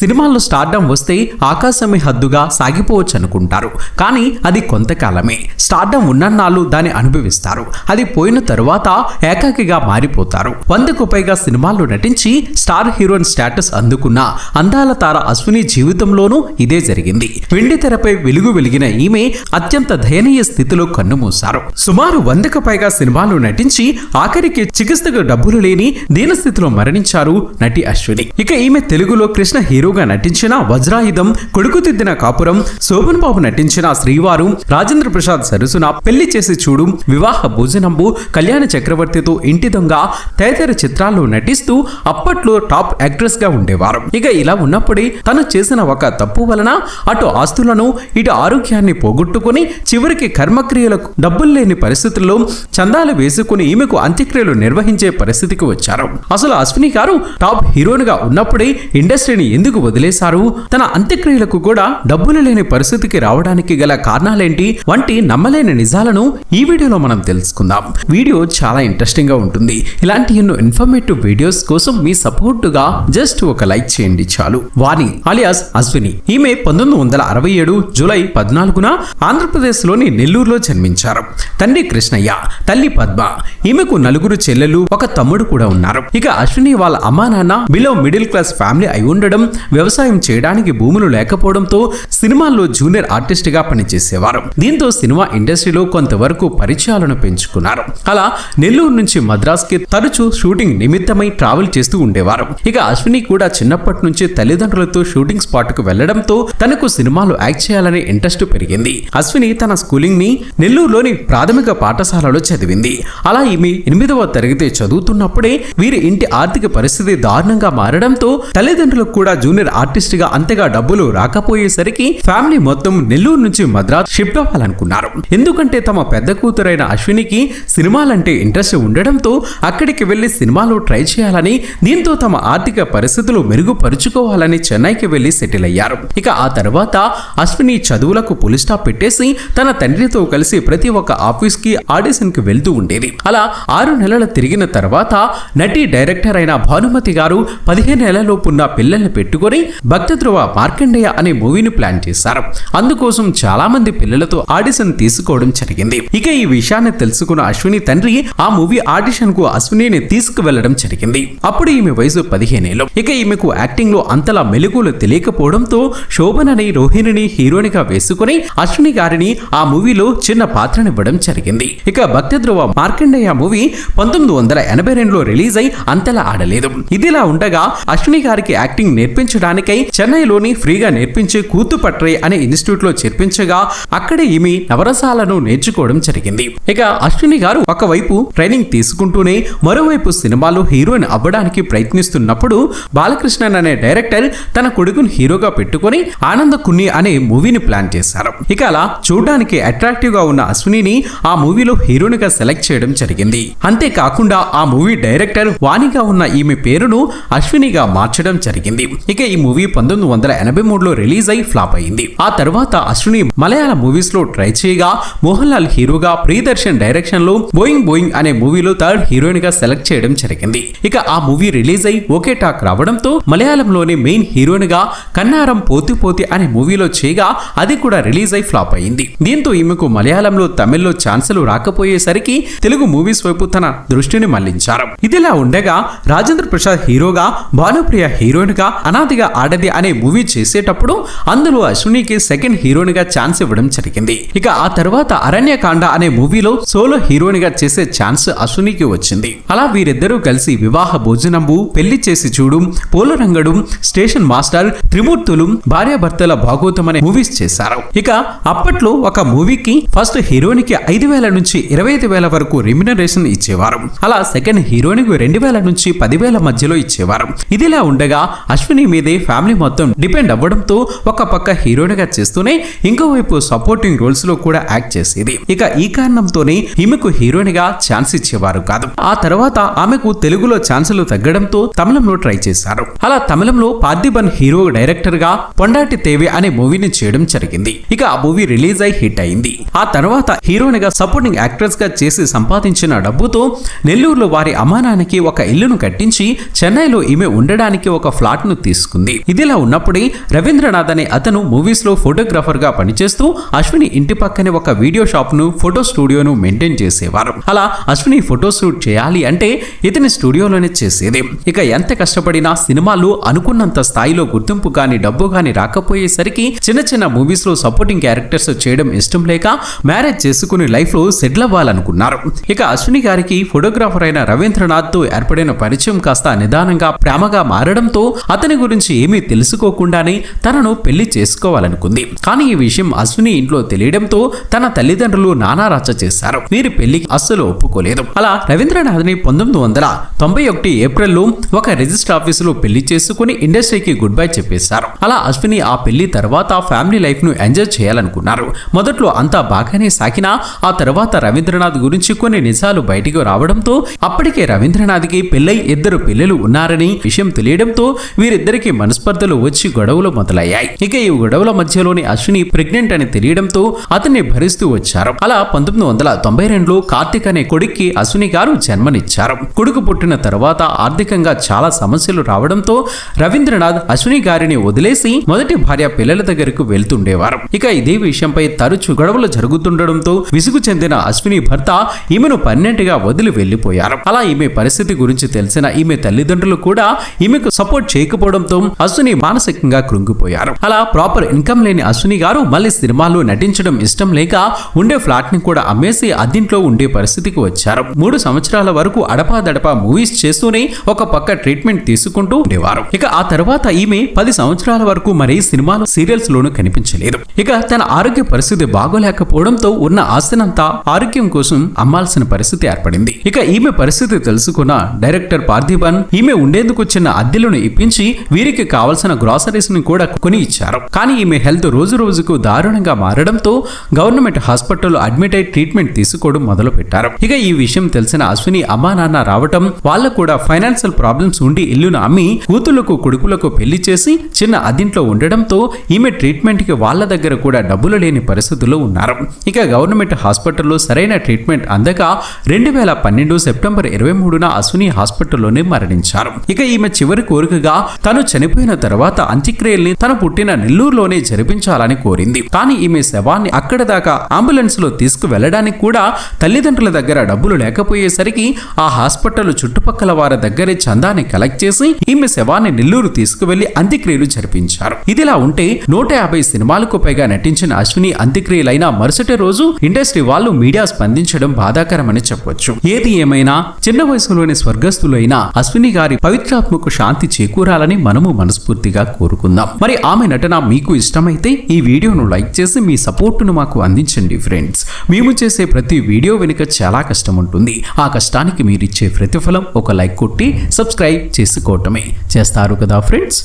సినిమాల్లో స్టార్డమ్ వస్తే ఆకాశమే హద్దుగా సాగిపోవచ్చు అనుకుంటారు కానీ అది కొంతకాలమే. స్టార్డమ్ ఉన్నన్నాళ్ళు దాన్ని అనుభవిస్తారు. అది పోయిన తరువాత ఏకాకిగా మారిపోతారు. వందకు పైగా సినిమాల్లో నటించి స్టార్ హీరోయిన్ స్టేటస్ అందుకున్న అందాల తార అశ్విని జీవితంలోనూ ఇదే జరిగింది. వెండి తెరపై వెలుగు వెలిగిన ఈమె అత్యంత దయనీయ స్థితిలో కన్నుమూశారు. సుమారు వందకు పైగా సినిమాలు నటించి ఆఖరికి చికిత్సకు డబ్బులు లేని దీనస్థితిలో మరణించారు నటి అశ్విని. ఇక ఈమె తెలుగులో కృష్ణ హీరో హీరోగా నటించిన వజ్రాయుధం కొడుకుతిద్దిన కాపురం శోభన్ బాబు నటించిన శ్రీవారు రాజేంద్ర ప్రసాద్ సరసున పెళ్ళి చేసి చూడు వివాహ భోజనంబు కళ్యాణ చక్రవర్తితో ఇంటి దొంగ తదితర చిత్రాల్లో నటిస్తూ అప్పట్లో టాప్ యాక్ట్రెస్గా ఉండేవారు. ఇక ఇలా ఉన్నప్పుడే తను చేసిన ఒక తప్పు వలన అటు ఆస్తులను ఇటు ఆరోగ్యాన్ని పోగొట్టుకుని చివరికి కర్మక్రియలకు డబ్బులు లేని పరిస్థితుల్లో చందాలు వేసుకుని ఈమెకు అంత్యక్రియలు నిర్వహించే పరిస్థితికి వచ్చారు. అసలు అశ్విని గారు టాప్ హీరోయిన్గా ఉన్నప్పుడే ఇండస్ట్రీని ఎందుకు వదిలేశారు. తన అంత్యక్రియలకు కూడా డబ్బులు లేని పరిస్థితికి రావడానికి గల కారణాలేంటి? వంటి నమ్మలేని నిజాలను ఈ వీడియోలో మనం తెలుసుకుందాం. వీడియో చాలా ఇంట్రెస్టింగ్గా ఉంటుంది. ఇలాంటి ఎన్నో ఇన్ఫర్మేటివ్ వీడియోస్ కోసం మీ సపోర్ట్గా జస్ట్ ఒక లైక్ చేయండి చాలు. వాణి అలియాస్ అశ్విని. ఈమె పంతొమ్మిది వందల అరవై ఏడు జూలై పద్నాలుగున ఆంధ్రప్రదేశ్లోని నెల్లూరులో జన్మించారు. తండ్రి కృష్ణయ్య తల్లి పద్మ. ఈమెకు నలుగురు చెల్లెలు ఒక తమ్ముడు కూడా ఉన్నారు. ఇక అశ్విని వాళ్ళ అమ్మా నాన్న బిలో మిడిల్ క్లాస్ ఫ్యామిలీ అయి ఉండడం వ్యవసాయం చేయడానికి భూములు లేకపోవడంతో సినిమాల్లో జూనియర్ ఆర్టిస్ట్గా పనిచేసేవారు. దీంతో సినిమా ఇండస్ట్రీలో కొంతవరకు పరిచయాలను పెంచుకున్నారు. అలా నెల్లూరు నుంచి మద్రాస్కి తరచూ షూటింగ్ నిమిత్తమై ట్రావెల్ చేస్తూ ఉండేవారు. ఇక అశ్విని కూడా చిన్నప్పటి నుంచి తల్లిదండ్రులతో షూటింగ్ స్పాట్కు వెళ్ళడంతో తనకు సినిమాలు యాక్ట్ చేయాలనే ఇంట్రెస్ట్ పెరిగింది. అశ్విని తన స్కూలింగ్ని నెల్లూరులోని ప్రాథమిక పాఠశాలలో చదివింది. అలా ఈమె ఎనిమిదవ తరగతి చదువుతున్నప్పుడే వీరి ఇంటి ఆర్థిక పరిస్థితి దారుణంగా మారడంతో తల్లిదండ్రులకు కూడా జూనియర్ ఆర్టిస్ట్గా అంతగా డబ్బులు రాకపోయేసరికి ఫ్యామిలీ మొత్తం నెల్లూరు నుంచి మద్రాస్ షిఫ్ట్ అవ్వాలనుకున్నారు. ఎందుకంటే తమ పెద్ద కూతురైన అశ్వినికి సినిమాలంటే ఇంట్రెస్ట్ ఉండడంతో అక్కడికి వెళ్ళి సినిమాలో ట్రై చేయాలని దీంతో తమ ఆర్థిక పరిస్థితులు మెరుగుపరుచుకోవాలని చెన్నైకి వెళ్ళి సెటిల్ అయ్యారు. ఇక ఆ తర్వాత అశ్విని చదువులకు పులి స్టాప్ పెట్టేసి తన తండ్రితో కలిసి ప్రతి ఒక్క ఆఫీస్కి ఆడిషన్కి వెళ్తూ ఉండేది. అలా ఆరు నెలలు తిరిగిన తర్వాత నటి డైరెక్టర్ అయిన భానుమతి గారు పదిహేను నెలలోపున్న పిల్లల్ని పెట్టు పెట్టుకొని భక్త ధ్రువ మార్కండేయ అనే మూవీని ప్లాన్ చేశారు. అందుకోసం చాలా మంది పిల్లలతో ఆడిషన్ తీసుకోవడం జరిగింది. ఇక ఈ విషయాన్ని తెలుసుకున్న అశ్విని తండ్రి ఆ మూవీ ఆడిషన్కు అశ్వినిని తీసుకువెళ్ళడం జరిగింది. అప్పుడు ఈమె వయసు పదిహేనేళ్ళు. ఇక ఈమెకు యాక్టింగ్లో అంతలా మెలుగులు తెలియకపోవడంతో శోభన్ అనే రోహిణిని హీరోనిగా వేసుకుని అశ్విని గారిని ఆ మూవీలో చిన్న పాత్రనివ్వడం జరిగింది. ఇక భక్తి ధ్రువ మార్కండేయ మూవీ పంతొమ్మిది వందల ఎనభై రెండులో రిలీజ్ అయి అంతలా ఆడలేదు. ఇదిలా ఉండగా అశ్విని గారికి యాక్టింగ్ నేర్పించడానికై చెన్నైలోని ఫ్రీగా నేర్పించే కూతుపట్రే అనే ఇన్స్టిట్యూట్లో చేర్పించగా అక్కడే ఈమె నవరసాలను నేర్చుకోవడం జరిగింది. ఇక అశ్విని గారు ఒకవైపు ట్రైనింగ్ తీసుకుంటూనే మరోవైపు సినిమాలో హీరోయిన్ అవ్వడానికి ప్రయత్నిస్తున్నప్పుడు బాలకృష్ణన్ అనే డైరెక్టర్ తన కొడుకుని హీరోగా పెట్టుకొని ఆనంద కున్ని అనే మూవీని ప్లాన్ చేశారు. ఇక అలా చూడడానికి అట్రాక్టివ్గా ఉన్న అశ్వినిని ఆ మూవీలో హీరోయిన్గా సెలెక్ట్ చేయడం జరిగింది. అంతేకాకుండా ఆ మూవీ డైరెక్టర్ వాణిగా ఉన్న ఈమె పేరును అశ్వినిగా మార్చడం జరిగింది. ఇక ఈ మూవీ పంతొమ్మిది వందల ఎనభై మూడులో రిలీజ్ అయి ఫ్లాప్ అయింది. ఆ తర్వాత అశ్విని మలయాళ మూవీస్లో ట్రై చేయగా మోహన్ లాల్ హీరోగా ప్రియదర్శన్ డైరెక్షన్లో బోయింగ్ బోయింగ్ అనే మూవీలో థర్డ్ హీరోయిన్గా సెలెక్ట్ చేయడం జరిగింది. ఇక ఆ మూవీ రిలీజ్ అయి ఓకే టాక్ రావడంతో మలయాళంలోని మెయిన్ హీరోయిన్గా కన్నారం పోతి పోతి అనే మూవీలో చేయగా అది కూడా రిలీజ్ అయి ఫ్లాప్ అయింది. దీంతో ఈమెకు మలయాళంలో తమిళ్ళో ఛాన్సులు రాకపోయేసరికి తెలుగు మూవీస్ వైపు తన దృష్టిని మళ్ళించారు. ఇదిలా ఉండగా రాజేంద్ర ప్రసాద్ హీరోగా భానుప్రియ హీరోయిన్గా అనాదిగా ఆడది అనే మూవీ చేసేటప్పుడు అందులో అశ్వినికి సెకండ్ హీరోయిన్గా ఛాన్స్ ఇవ్వడం జరిగింది. ఇక ఆ తర్వాత అరణ్యకాండ అనే మూవీలో సోలో హీరోయిన్గా చేసే ఛాన్స్ అశ్వినికి వచ్చింది. అలా వీరిద్దరూ కలిసి వివాహ భోజనంబు పెళ్ళి చేసి చూడు పోలరంగడు స్టేషన్ మాస్టర్ త్రిమూర్తులు భార్యాభర్తల భాగోతం అనే మూవీస్ చేశారు. ఇక అప్పట్లో ఒక మూవీకి ఫస్ట్ హీరోయిన్కి ఐదు వేల నుంచి ఇరవై ఐదు వేల వరకు రెమ్యునరేషన్ ఇచ్చేవారు. అలా సెకండ్ హీరోయిన్కు రెండు వేల నుంచి పదివేల మధ్యలో ఇచ్చేవారు. ఇదిలా ఉండగా అశ్విని మీద ఫ్యామిలీ మొత్తం డిపెండ్ అవ్వడంతో ఒక పక్క హీరోయిన్గా చేస్తూనే ఇంకోవైపు సపోర్టింగ్ రోల్స్లో కూడా యాక్ట్ చేసేది. ఇక ఈ కారణంతోనే ఈమెకు హీరోయిన్గా ఛాన్స్ ఇచ్చేవారు కాదు. ఆ తర్వాత ఆమెకు తెలుగులో ఛాన్సులు తగ్గడంతో తమిళంలో ట్రై చేశారు. అలా తమిళంలో పార్థిబన్ హీరో డైరెక్టర్గా పొండాటి తేవి అనే మూవీని చేయడం జరిగింది. ఇక ఆ మూవీ రిలీజ్ అయి హిట్ అయింది. ఆ తర్వాత హీరోయిన్గా సపోర్టింగ్ యాక్ట్రెస్గా చేసి సంపాదించిన డబ్బుతో నెల్లూరులో వారి అమానానికి ఒక ఇల్లును కట్టించి చెన్నైలో ఈమె ఉండడానికి ఒక ఫ్లాట్ను తీసుకు తీసుకుంది. ఇదిలా ఉన్నప్పుడే రవీంద్రనాథ్ అనే అతను మూవీస్లో ఫోటోగ్రాఫర్గా పనిచేస్తూ అశ్విని ఇంటి పక్కనే ఒక వీడియో షాప్ను ఫోటో స్టూడియోను మెయింటైన్ చేసేవారు. అలా అశ్విని ఫోటో షూట్ చేయాలి అంటే ఇతని స్టూడియోలోనే చేసేది. ఇక ఎంత కష్టపడినా సినిమాలు అనుకున్నంత స్థాయిలో గుర్తింపు గాని డబ్బు గాని రాకపోయేసరికి చిన్న చిన్న మూవీస్లో సపోర్టింగ్ క్యారెక్టర్స్ చేయడం ఇష్టం లేక మ్యారేజ్ చేసుకుని లైఫ్లో సెటిల్ అవ్వాలనుకున్నారు. ఇక అశ్విని గారికి ఫోటోగ్రాఫర్ అయిన రవీంద్రనాథ్తో ఏర్పడిన పరిచయం కాస్త నిదానంగా ప్రేమగా మారడంతో అతని గురించి ఏమీ తెలుసుకోకుండానే తనను పెళ్ళి చేసుకోవాలనుకుంది. కానీ ఈ విషయం అశ్విని ఇంట్లో తెలియడంతో తన తల్లిదండ్రులు నానా రచ్చ చేశారు. వీరి పెళ్ళికి అస్సలు ఒప్పుకోలేదు. అలా రవీంద్రనాథ్ని పంతొమ్మిది వందల తొంభై ఒకటి ఏప్రిల్లో ఒక రిజిస్టర్ ఆఫీసులో పెళ్ళి చేసుకుని ఇండస్ట్రీకి గుడ్ బై చెప్పేశారు. అలా అశ్విని ఆ పెళ్ళి తర్వాత ఫ్యామిలీ లైఫ్ను ఎంజాయ్ చేయాలనుకున్నారు. మొదట్లో అంతా బాగానే సాకినా ఆ తర్వాత రవీంద్రనాథ్ గురించి కొన్ని నిజాలు బయటికి రావడంతో అప్పటికే రవీంద్రనాథ్కి పెళ్ళై ఇద్దరు పిల్లలు ఉన్నారని విషయం తెలియడంతో వీరిద్దరికి మనస్పర్ధలు వచ్చి గొడవలు మొదలయ్యాయి. ఇక ఈ గొడవల మధ్యలోని అశ్విని ప్రెగ్నెంట్ అని తెలియడంతో అతన్ని భరిస్తూ వచ్చారు. అలా పంతొమ్మిది వందల తొంభై రెండులో కార్తిక్ అనే కొడుక్కి అశ్విని గారు జన్మనిచ్చారు. కొడుకు పుట్టిన తర్వాత ఆర్థికంగా చాలా సమస్యలు రావడంతో రవీంద్రనాథ్ అశ్విని గారిని వదిలేసి మొదటి భార్య పిల్లల దగ్గరకు వెళ్తుండేవారు. ఇక ఇదే విషయంపై తరచు గొడవలు జరుగుతుండడంతో విసుగు చెందిన అశ్విని భర్త ఈమెను పన్నెండుగా వదిలి వెళ్ళిపోయారు అలా ఈమె పరిస్థితి గురించి తెలిసిన ఈమె తల్లిదండ్రులు కూడా ఈమెకు సపోర్ట్ చేయకపోవడంతో అశ్విని మానసికంగా కృంగిపోయారు. అలా ప్రాపర్ ఇన్కమ్ లేని అశ్విని గారు మళ్ళీ సినిమాల్లో నటించడం ఇష్టం లేక ఉండే ఫ్లాట్ని కూడా అమ్మేసి అద్దింట్లో ఉండే పరిస్థితికి వచ్చారు. మూడు సంవత్సరాల వరకు అడపాదడపా మూవీస్ చేస్తూనే ఒక పక్క ట్రీట్మెంట్ తీసుకుంటూ ఉండేవారు. ఇక ఆ తర్వాత ఈమె పది సంవత్సరాల వరకు మరి సినిమాలు సీరియల్స్ లోనూ కనిపించలేదు. ఇక తన ఆరోగ్య పరిస్థితి బాగోలేకపోవడంతో ఉన్న ఆస్తినంతా ఆరోగ్యం కోసం అమ్మాల్సిన పరిస్థితి ఏర్పడింది. ఇక ఈమె పరిస్థితి తెలుసుకున్న డైరెక్టర్ పార్థిబన్ ఈమె ఉండేందుకు చిన్న అద్దెలను ఇప్పించి వీరికి కావలసిన గ్రాసరీస్ని కూడా కొని ఇచ్చారు. కానీ ఈమె హెల్త్ రోజు రోజుకు దారుణంగా మారడంతో గవర్నమెంట్ హాస్పిటల్లో అడ్మిట్ అయి ట్రీట్మెంట్ తీసుకోవడం మొదలు పెట్టారు ఇక ఈ విషయం తెలిసిన అశ్విని అమ్మా నాన్న రావటం వాళ్ళ కూడా ఫైనాన్షియల్ ప్రాబ్లమ్స్ ఉండి ఇల్లును అమ్మి కూతులకు కొడుకులకు పెళ్ళి చేసి చిన్న అదింట్లో ఉండడంతో ఈమె ట్రీట్మెంట్కి వాళ్ళ దగ్గర కూడా డబ్బులు లేని పరిస్థితుల్లో ఉన్నారు. ఇక గవర్నమెంట్ హాస్పిటల్లో సరైన ట్రీట్మెంట్ అందక రెండు వేల పన్నెండు సెప్టెంబర్ ఇరవై మూడున అశ్విని హాస్పిటల్లోనే మరణించారు. ఇక ఈమె చివరి కోరికగా తను చనిపోయిన తర్వాత అంత్యక్రియల్ని తన పుట్టిన నెల్లూరులోనే జరిపించాలని కోరింది. కానీ ఈమె శవాన్ని అక్కడ దాకా అంబులెన్స్లో తీసుకువెళ్ళడానికి కూడా తల్లిదండ్రుల దగ్గర డబ్బులు లేకపోయేసరికి ఆ హాస్పిటల్ చుట్టుపక్కల వారి దగ్గరే చందాన్ని కలెక్ట్ చేసి ఈమె శవాన్ని నెల్లూరు తీసుకువెళ్ళి అంత్యక్రియలు జరిపించారు. ఇదిలా ఉంటే నూట యాభై సినిమాలకు పైగా నటించిన అశ్విని అంత్యక్రియలైన మరుసటి రోజు ఇండస్ట్రీ వాళ్ళు మీడియా స్పందించడం బాధాకరమని చెప్పొచ్చు. ఏది ఏమైనా చిన్న వయసులోని స్వర్గస్థులైన అశ్విని గారి పవిత్రాత్మకు శాంతి చేకూరాలని మనము మనస్ఫూర్తిగా కోరుకుందాం. మరి ఆమె నటన మీకు ఇష్టమైతే ఈ వీడియోను లైక్ చేసి మీ సపోర్టును మాకు అందించండి ఫ్రెండ్స్. మేము చేసే ప్రతి వీడియో వెనుక చాలా కష్టం ఉంటుంది. ఆ కష్టానికి మీరిచ్చే ప్రతిఫలం ఒక లైక్ కొట్టి సబ్స్క్రైబ్ చేసుకోవటమే. చేస్తారు కదా ఫ్రెండ్స్?